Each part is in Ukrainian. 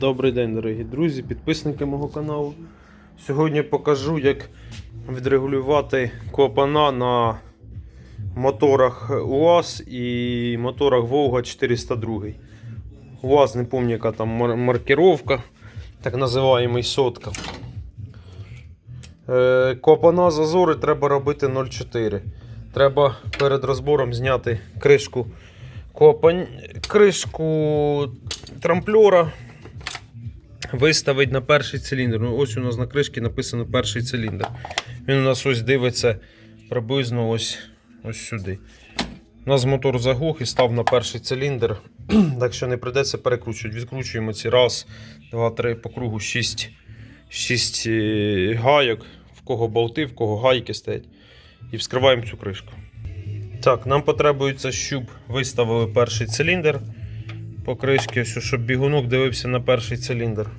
Добрий день, дорогі друзі, підписники мого каналу. Сьогодні покажу, як відрегулювати клапана на моторах УАЗ і моторах Волга 402. УАЗ не пам'ятаю, яка там мар- маркировка, так називаємий сотка. Е, Клапана зазори треба робити 0,4. Треба перед розбором зняти кришку клапан... кришку трамплера виставить на перший циліндр. Ну, ось у нас на кришці написано перший циліндр. Він у нас ось дивиться приблизно ось, ось сюди. У нас мотор заглух і став на перший циліндр, так що не прийдеться перекручувати. Відкручуємо ці раз, два, три по кругу, шість, шість е, гайок, в кого болти, в кого гайки стоять. І вскриваємо цю кришку. Так, нам потребується щуп. Виставили перший циліндр по кришці, ось, щоб бігунок дивився на перший циліндр.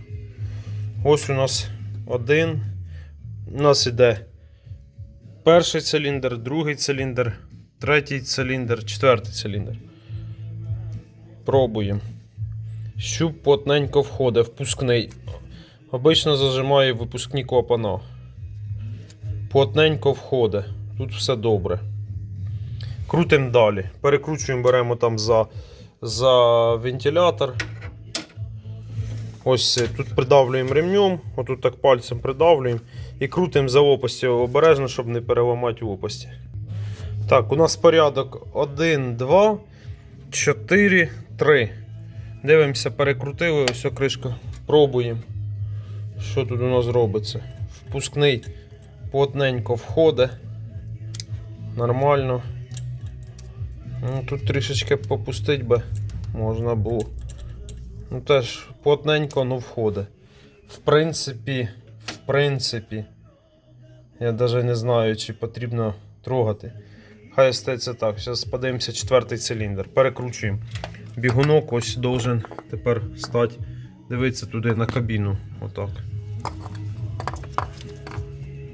Ось у нас один. У нас іде перший циліндр, другий циліндр, третій циліндр, четвертий циліндр. Пробуємо. Щуп плотненько входить, впускний. Обично зажимає випускні клапана. Плотненько входить. Тут все добре. Крутимо далі. Перекручуємо, беремо там за, за вентилятор. Ось е, тут придавлюємо ремнем, отут так пальцем придавлюємо і крутимо за лопасті обережно, щоб не переламати лопасті. Так, у нас порядок 1, 2, 4, 3. Дивимося, перекрутили, ось кришка. Пробуємо. Що тут у нас робиться? Впускний плотненько входить. Нормально. Ну, тут трішечки попустить би можна було. Ну теж плотненько, ну входить. В принципі, в принципі, я навіть не знаю, чи потрібно трогати. Хай стається так. Зараз подивимося четвертий циліндр. Перекручуємо. Бігунок ось должен тепер стати. Дивитися туди на кабіну. Отак.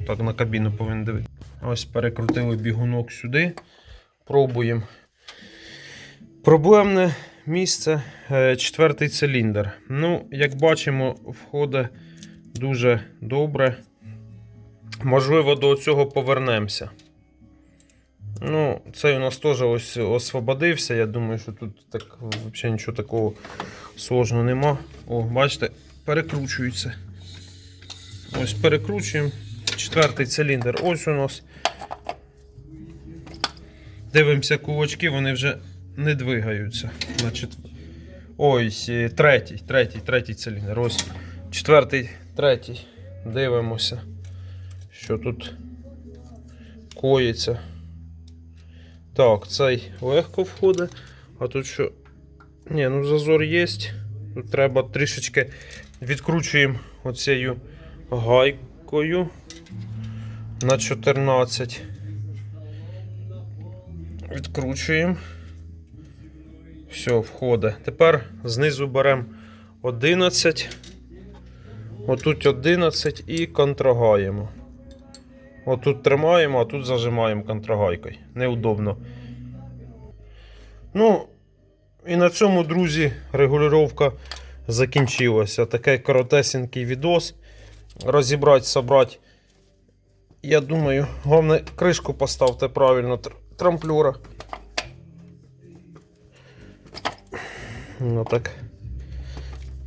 Так, на кабіну повинен дивитися. Ось перекрутили бігунок сюди. Пробуємо. Проблемне місце е, четвертий циліндр. Ну, як бачимо, входить дуже добре. Можливо, до цього повернемося. Ну, цей у нас теж ось освободився. Я думаю, що тут так взагалі нічого такого сложного нема. О, бачите, перекручується. Ось перекручуємо. Четвертий циліндр. Ось у нас. Дивимося кулачки, вони вже не двигаються. Значить, ой, третій, третій, третій циліндр. Ось четвертий, третій. Дивимося, що тут коїться. Так, цей легко входить. А тут що? Ні, ну зазор є. Тут треба трішечки відкручуємо оцією гайкою на 14. Відкручуємо. Все, входить. Тепер знизу беремо 11. Отут 11 і контрагаємо. Отут тримаємо, а тут зажимаємо контрагайкою. Неудобно. Ну, і на цьому, друзі, регулювання закінчилася. Такий коротесенький відос. Розібрати, собрати. Я думаю, головне кришку поставте правильно трамплюра. Ну так.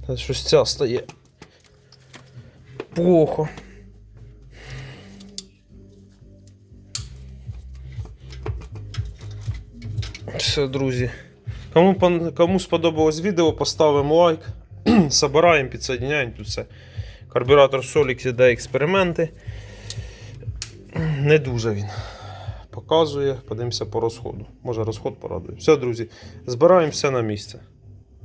Та щось ця стає. Плохо. Все, друзі. Кому, кому сподобалось відео, поставимо лайк. Собираємо, підсоединяємо тут все. Карбюратор Solix іде експерименти. Не дуже він показує. Подивимося по розходу. Може розход порадує. Все, друзі, збираємо все на місце.